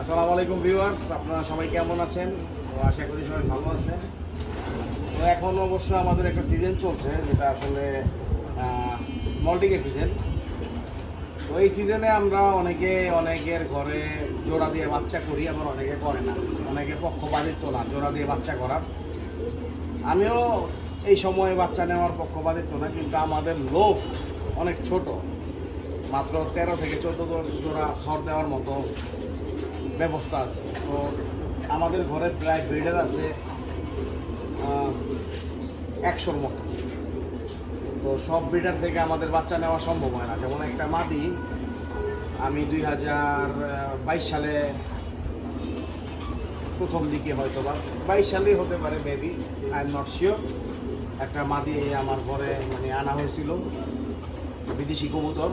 আসসালামু আলাইকুম ভিউয়ার্স, আপনারা সবাই কেমন আছেন? তো আশা করি সবাই ভালো আছেন। তো এখন অবশ্য আমাদের একটা সিজন চলছে, যেটা আসলে মল্টিকের সিজন তো এই সিজনে আমরা অনেকে, অনেকের ঘরে জোড়া দিয়ে বাচ্চা করি, আবার অনেকে করে না। অনেকে পক্ষপাতিত্ব না, জোড়া দিয়ে বাচ্চা করার। আমিও এই সময়ে বাচ্চা নেওয়ার পক্ষপাতিত্ব না, কিন্তু আমাদের লোভ অনেক ছোট। মাত্র তেরো থেকে চোদ্দ জোড়া ছড় দেওয়ার মতো ব্যবস্থা আছে। তো আমাদের ঘরে প্রায় ব্রিডার আছে একশোর মতো। তো সব ব্রিডার থেকে আমাদের বাচ্চা নেওয়া সম্ভব হয় না। যেমন একটা মাদি, আমি দুই হাজার বাইশ সালে প্রথম দিকে হয়তো বা বাইশ সালেই হতে পারে maybe I am not sure একটা মাদি আমার ঘরে মানে আনা হয়েছিল, বিদেশি কবুতর,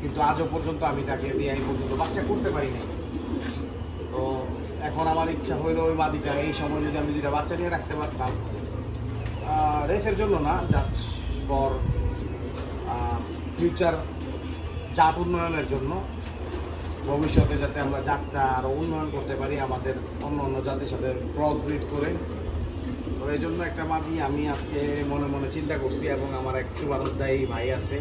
কিন্তু আজও পর্যন্ত আমি তাকে দিয়ে পর্যন্ত বাচ্চা করতে পারি নাই। তো এখন আমার ইচ্ছা হইল ওই মাদিটা এই সময় যদি আমি দুইটা বাচ্চা নিয়ে রাখতে পারতাম। রেসের জন্য না জাস্ট ফর ফিউচার জাত উন্নয়নের জন্য। ভবিষ্যতে যাতে আমরা জাতটা আরও উন্নয়ন করতে পারি, আমাদের অন্য অন্য জাতির সাথে ক্রস ব্রিড করে। তো এই জন্য একটা মাদি আমি আজকে মনে মনে চিন্তা করছি এবং আমার এক শুভানুদ্দায়ী ভাই আছে।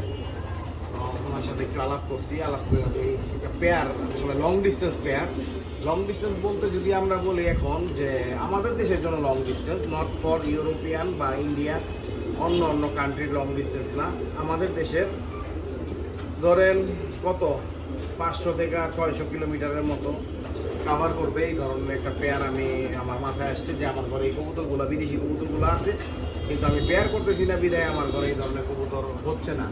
ওনার সাথে একটু আলাপ করছি, আলাপ করে একটা পেয়ার আসলে long distance pair long distance বলতে যদি আমরা বলি এখন যে আমাদের দেশের জন্য long distance not for European বা ইন্ডিয়া অন্য অন্য কান্ট্রির লং ডিস্টেন্স না। আমাদের দেশের ধরেন কত? পাঁচশো থেকে ছয়শো কিলোমিটারের মতো কাভার করবে এই ধরনের একটা পেয়ার আমি আমার মাথায় আসছে যে আমার ঘরে এই কবুতরগুলো, বিদেশি কবুতরগুলো আছে। কিন্তু আমি পেয়ার করতেছি না বিদায়, আমার ঘরে এই ধরনের কবুতর হচ্ছে না।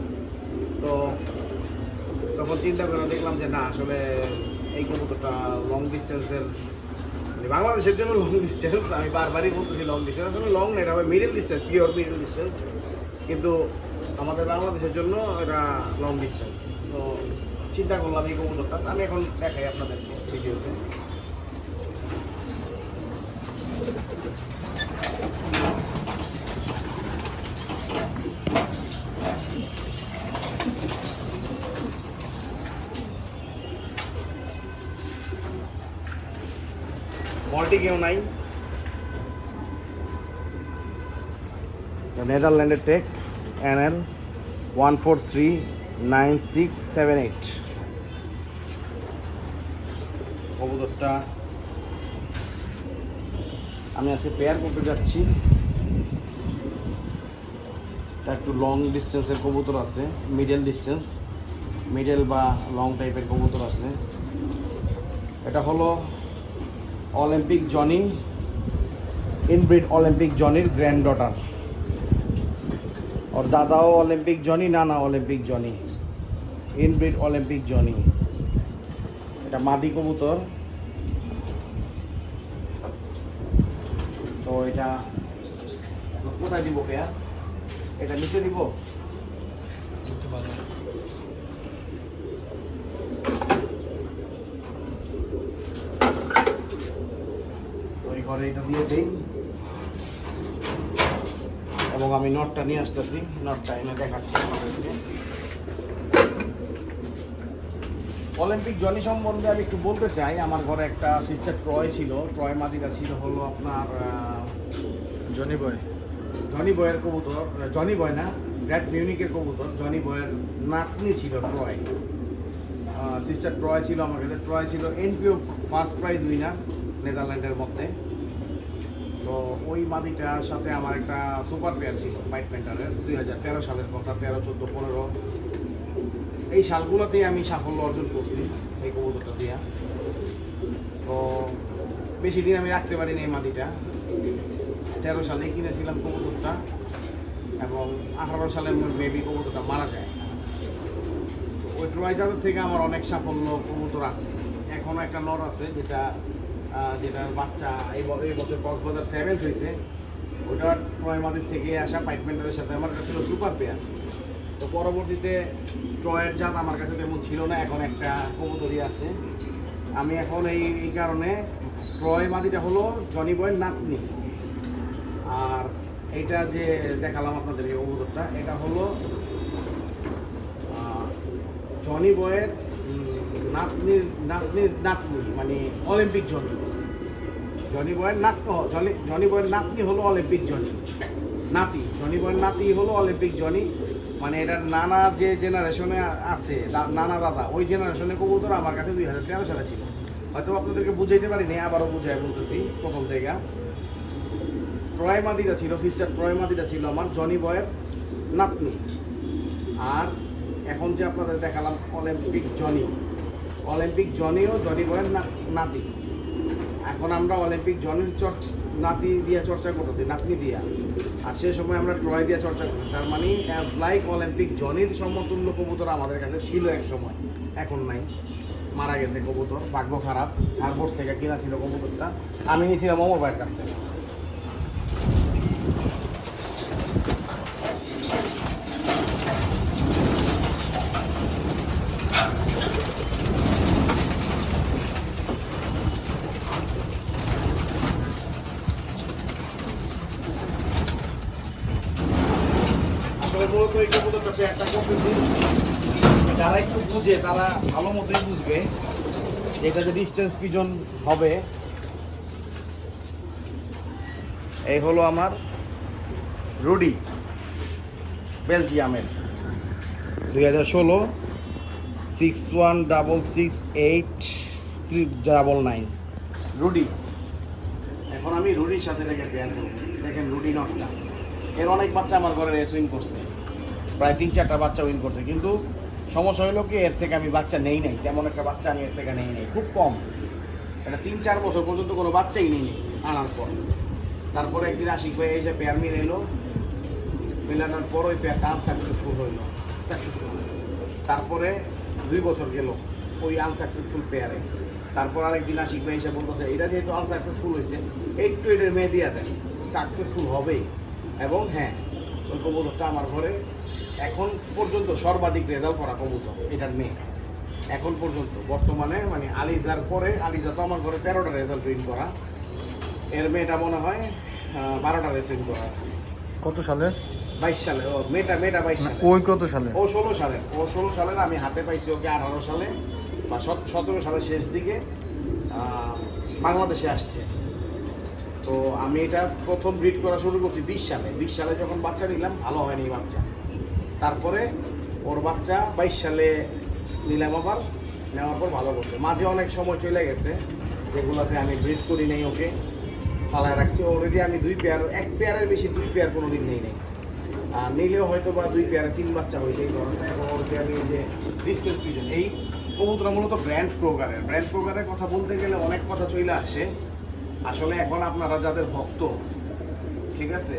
তো তখন চিন্তা করে দেখলাম যে না, আসলে এই কবুতরটা লং ডিস্টেন্সের বাংলাদেশের জন্য লং ডিস্টেন্স আমি বারবারই বলতেছি লং ডিস্টেন্স আসলে লং না, এটা হবে middle distance pure middle distance কিন্তু আমাদের বাংলাদেশের জন্য এটা লং ডিস্টেন্স তো চিন্তা করলাম এই কবুতরটা, আমি এখন দেখাই আপনাদের ভিডিওতে কেউ নাই। নেদারল্যান্ডের take NL one four three nine six seven eight কবুতরটা আমি আজকে পেয়ার করতে যাচ্ছি। এটা একটু লং ডিস্টেন্সের কবুতর আছে মিডল ডিস্টেন্স মিডল বা লং টাইপের কবুতর আছে। এটা হলো অলিম্পিক জনি, ইনব্রিড অলিম্পিক জনির গ্র্যান্ড ডটার ওর দাদাও অলিম্পিক জনি নানা Olympic Johnny. Inbred Olympic Johnny. এটা মাদি কবুতর। তো এটা কোথায় দিব পেয়ার এটা নিচে দিব? ওই ঘরে এটা দিয়ে দেই। এবং আমি নটটা নিয়ে আসতেছি। নটটা এনে দেখাচ্ছি আপনাদেরকে। অলিম্পিক জনি সম্বন্ধে আমি একটু বলতে চাই। আমার ঘরে একটা সিস্টার ট্রয় ছিল। ট্রয় মাদিটা ছিল হলো আপনার জনি বয়। জনি বয়ের কবুতর। জনি বয় না গ্র্যাট মিউনিকের কবুতর। জনি বয়ের নাতনি ছিল ট্রয় সিস্টার ট্রয় ছিল আমার কাছে। ট্রয় ছিল এনপিও ফার্স্ট প্রাইজ উইনার নেদারল্যান্ডের মধ্যে। তো ওই মাদিটার সাথে আমার একটা সুপার পেয়ার ছিল হোয়াইট প্যান্টারের দুই হাজার তেরো সালের কথা, তেরো, চোদ্দ, পনেরো। এই সালগুলোতেই আমি সাফল্য অর্জন করছি, এই কবুতরটা দিয়া। তো বেশি দিন আমি রাখতে পারিনি এই মাদিটা। তেরো সালে কিনেছিলাম কবুতরটা এবং আঠারো সালে মেবি কবুতরটা মারা যায়। ওই ট্রয়জার থেকে আমার অনেক সাফল্য কবুতর আছে। এখনও একটা নর আছে যেটা যেটার বাচ্চা এই এই বছর কক্সবাজার সেভেন্থ হয়েছে ওটা ট্রয় মাদির থেকে আসা পাইটমেন্টারের সাথে আমার একটা ছিল সুপার পেয়ার তো পরবর্তীতে ট্রয়ের জাত আমার কাছে তেমন ছিল না, এখন একটা কবুতরই আছে। আমি এখন এই এই কারণে ট্রয় মাদিটা হলো জনি বয়ের নাতনি। আর এটা যে দেখালাম আপনাদেরকে কবুতরটা, এটা হলো জনি বয়ের নাতনির নাতনির নাতনি মানে অলিম্পিক জনি। জনি বয়ের নাত জনি জনি বয়ের নাতনি হলো অলিম্পিক জনি। নাতি, জনি বয়ের নাতি হলো অলিম্পিক জনি। মানে এটার নানা যে জেনারেশনে আছে নানা দাদা, ওই জেনারেশনে কবুতর আমার কাছে দুই হাজার তেরো সালে ছিল। হয়তো আপনাদেরকে বুঝাইতে পারিনি, আবারও বুঝাই বলতেছি প্রথম থেকে। ট্রয় মাদিটা ছিল সিস্টার ট্রয় মাদিটা ছিল আমার, জনি বয়ের নাতনি। আর এখন যে আপনাদের দেখালাম অলিম্পিক জনি। অলিম্পিক জনিও জনি বয়ের নাতি। এখন আমরা অলিম্পিক জনির চর্চ, নাতি দিয়ে চর্চা করতেছি, নাতনি দিয়া। আর সে সময় আমরা ট্রয় দিয়ে চর্চা করছি তার মানে অ্যাজ লাইক অলিম্পিক জনির সমতুল্য কবুতর আমাদের কাছে ছিল এক সময়, এখন নাই। মারা গেছে কবুতর, ভাগ্য খারাপ। হারবোর্ড থেকে কিনা ছিল কবুতরটা। আমি নিয়েছিলাম অমর ভাইয়ের কাছ থেকে। একটা প্রকৃতি যারা একটু বুঝে তারা ভালো মতোই বুঝবে এটা যে ডিস্টেন্স পিজন হবে। এই হলো আমার রুডি বেলজিয়ামের। দুই হাজার ষোলো six one double six eight three double nine Rudy. এখন আমি রুডির সাথে রেখে পেয়ার করব। দেখেন রুডি নটটা। এর অনেক বাচ্চা আমার ঘরে উইন করছে। প্রায় তিন চারটা বাচ্চা উইন করছে। কিন্তু সমস্যা হলো কি, এর থেকে আমি বাচ্চা নেই নাই। তেমন একটা বাচ্চা আমি এর থেকে নেই নাই। খুব কম। এটা তিন চার বছর পর্যন্ত কোনো বাচ্চাই নেই আনার পর। তারপরে একদিন আশিক ভাই যে পেয়ার মিল এলো। মিলানোর পর ওই পেয়ারটা আনসাকসেসফুল হইল। সাকসেসফুল তারপরে দুই বছর গেল ওই আনসাকসেসফুল পেয়ারে তারপর আরেকদিন আশিক ভাই এসে বলতেছে, এটা যেহেতু আনসাকসেসফুল হয়েছে একটু এটার মেয়ে দিয়ে দেয় সাকসেসফুল হবেই। এবং হ্যাঁ ওই কবুতরটা আমার ঘরে এখন পর্যন্ত সর্বাধিক রেজাল্ট করা কবুতর এটার মেয়ে। এখন পর্যন্ত বর্তমানে মানে আলিজার পরে আলিজা তো আমার ঘরে তেরোটা রেজাল্ট উইন করা। এর মেয়েটা মনে হয় বারোটা রেস উইন করা আছে। কত সালে? বাইশ সালে ও মেয়েটা মেয়েটা বাইশ সালে। ওই কত সালে? ও ষোলো সালের ও ষোলো সালের আমি হাতে পাইছি ওকে আঠারো সালে বা সতেরো সালের শেষ দিকে বাংলাদেশে আসছে। তো আমি এটা প্রথম ব্রিড করা শুরু করছি বিশ সালে। বিশ সালে যখন বাচ্চা নিলাম ভালো হয়নি বাচ্চা। তারপরে ওর বাচ্চা বাইশ সালে নিলাম আবার নেওয়ার পর ভালো করছে। মাঝে অনেক সময় চলে গেছে, যেগুলোতে আমি ব্রিড করি নাই ওকে ফালায় রাখছি। অলরেডি আমি দুই পেয়ার এক পেয়ারের বেশি দুই পেয়ার কোনো দিন নেই নাই। আর নিলেও হয়তো বা দুই পেয়ারে তিন বাচ্চা হয়েছে এই কারণে। এবং ওর আমি যে ডিস্টেন্স পিজন এই কবুতরা মূলত ব্র্যান্ড প্রকারের। ব্র্যান্ড প্রকারের কথা বলতে গেলে অনেক কথা চলে আসে। আসলে এখন আপনারা যাদের ভক্ত, ঠিক আছে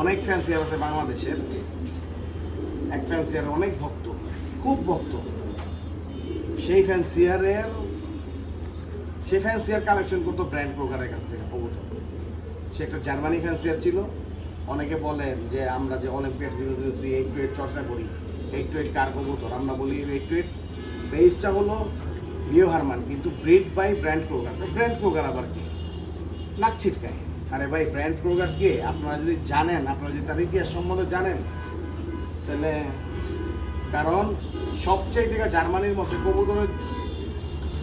অনেক ফ্যান্সিয়ার আছে বাংলাদেশের এক ফ্যান্সিয়ার অনেক ভক্ত, খুব ভক্ত। সেই ফ্যান্সিয়ারের সেই ফ্যান্সিয়ার কালেকশন করতো ব্র্যান্ড প্রকারের কাছ থেকে কবুতর সে একটা জার্মানি ফ্যান্সিয়ার ছিল। অনেকে বলেন যে, আমরা যে Olympiad zero zero three eight two eight চর্চা করি এইট টু এইট কার কবুতর? আমরা বলি এইট টু এইট বেসটা হলো লিও হারমান কিন্তু ব্রিড বাই ব্র্যান্ড প্রোগার ব্র্যান্ড প্রোগার আবার কি? নাক ছিটকায়। আরে ভাই ব্র্যান্ড প্রোগার কে? আপনারা যদি জানেন, আপনারা যদি তার ইতিহাস সম্বন্ধে জানেন, তাহলে কারণ সবচেয়ে থেকে জার্মানির মধ্যে কবুতরের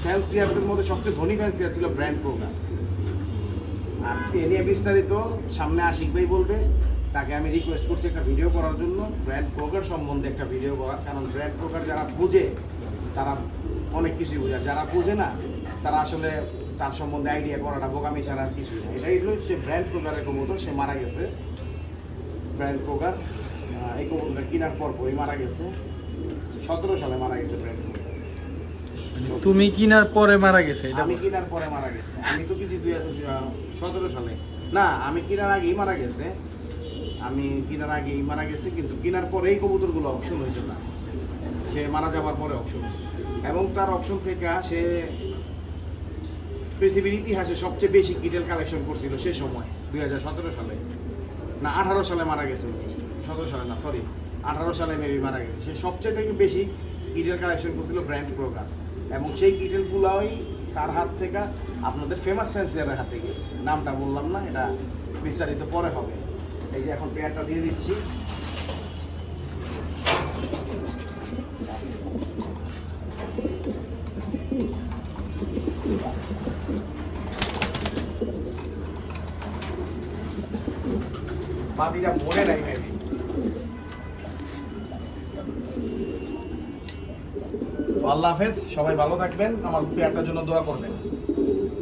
ফ্যান্সিয়ারদের মধ্যে সবচেয়ে ধনী ফ্যান্সিয়ার ছিল ব্র্যান্ড প্রোগ্রাম আর এ নিয়ে বিস্তারিত সামনে আশিক ভাই বলবে। তাকে আমি রিকোয়েস্ট করছি একটা ভিডিও করার জন্য ব্র্যান্ড প্রোকার সম্বন্ধে একটা ভিডিও করার। কারণ ব্র্যান্ড প্রোকার যারা বুঝে, তারা অনেক কিছুই বোঝে। যারা বুঝে না, তারা আসলে তার সম্বন্ধে আইডিয়া করাটা বোকামি ছাড়া আর না। এটাই হলো সে ব্র্যান্ড প্রোকারের কবুতর সে মারা গেছে। ব্র্যান্ড প্রোকার এই কবুতরটা কেনার পর পরই মারা গেছে। সতেরো সালে মারা গেছে ব্র্যান্ড প্রোকার। তুমি কিনার পরে মারা গেছে এটা আমি কেনার পরে মারা গেছে। আমি তো কিছু দুই সতেরো সালে। না আমি কেনার আগেই মারা গেছে। আমি কেনার আগেই মারা গেছে কিন্তু কিনার কেনার পরেই কবুতরগুলো অপশন হয়েছে না সে মারা যাওয়ার পরে অপশন এবং তার অপশন থেকে সে পৃথিবীর ইতিহাসে সবচেয়ে বেশি কিটেল কালেকশন করছিল সে সময়, দুই হাজার সতেরো সালে। না, আঠারো সালে মারা গেছে সতেরো সালে না সরি আঠারো সালে মেবি মারা গেছে। সে সবচেয়ে থেকে বেশি কিটেল কালেকশন করছিল ব্র্যান্ড প্রোগ্রাম এবং সেই কিটেলগুলোই তার হাত থেকে আপনাদের ফেমাস ফ্যান্সিয়ারের হাতে গেছে। নামটা বললাম না, এটা বিস্তারিত পরে হবে। এই যে এখন পেয়ারটা দিয়ে দিচ্ছি। মরে নাই আল্লাহ হাফেজ সবাই ভালো থাকবেন। আমার পেয়ারটার জন্য দোয়া করবেন।